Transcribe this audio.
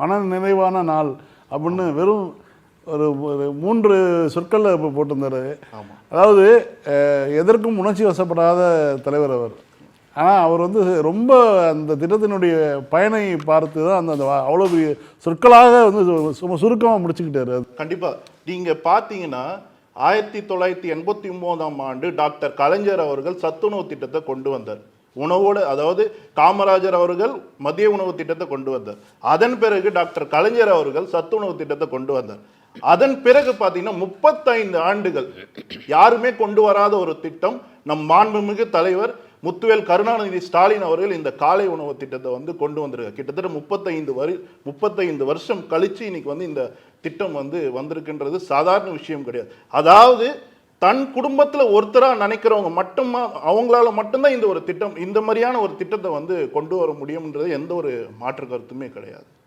மன நிறைவான நாள் அப்படின்னு வெறும் ஒரு ஒரு மூன்று சொற்களில் இப்போ போட்டிருந்தாரு. அதாவது எதற்கும் உணர்ச்சி வசப்படாத தலைவர் அவர். ஆனால் அவர் வந்து ரொம்ப அந்த திட்டத்தினுடைய பயனை பார்த்து தான் அந்த அந்த அவ்வளோ பெரிய சொற்களாக வந்து சும்மா சுருக்கமாக முடிச்சுக்கிட்டாரு அது. கண்டிப்பா. நீங்க பாத்தீங்கன்னா ஆயிரத்தி தொள்ளாயிரத்தி எண்பத்தி ஒன்பதாம் ஆண்டு டாக்டர் கலைஞர் அவர்கள் சத்துணவு திட்டத்தை கொண்டு வந்தார். உணவோடு அதாவது காமராஜர் அவர்கள் மதிய உணவு திட்டத்தை கொண்டு வந்தார். அதன் பிறகு டாக்டர் கலைஞர் அவர்கள் சத்துணவு திட்டத்தை கொண்டு வந்தார். அதன் பிறகு பார்த்தீங்கன்னா முப்பத்தைந்து ஆண்டுகள் யாருமே கொண்டு வராத ஒரு திட்டம் நம் மாண்புமிகு தலைவர் முத்துவேல் கருணாநிதி ஸ்டாலின் அவர்கள் இந்த காலை உணவு திட்டத்தை வந்து கொண்டு வந்திருக்காங்க கிட்டத்தட்ட முப்பத்தைந்து வரி முப்பத்தைந்து வருஷம் கழிச்சு இன்னைக்கு வந்து இந்த திட்டம் வந்து வந்திருக்குன்றது. சாதாரண விஷயம் கிடையாது. அதாவது தன் குடும்பத்தில் ஒருத்தரா நினைக்கிறவங்க மட்டுமா அவங்களால மட்டும்தான் இந்த ஒரு திட்டம் இந்த மாதிரியான ஒரு திட்டத்தை வந்து கொண்டு வர முடியும்ன்றது எந்த ஒரு மாற்று கருத்துமே கிடையாது.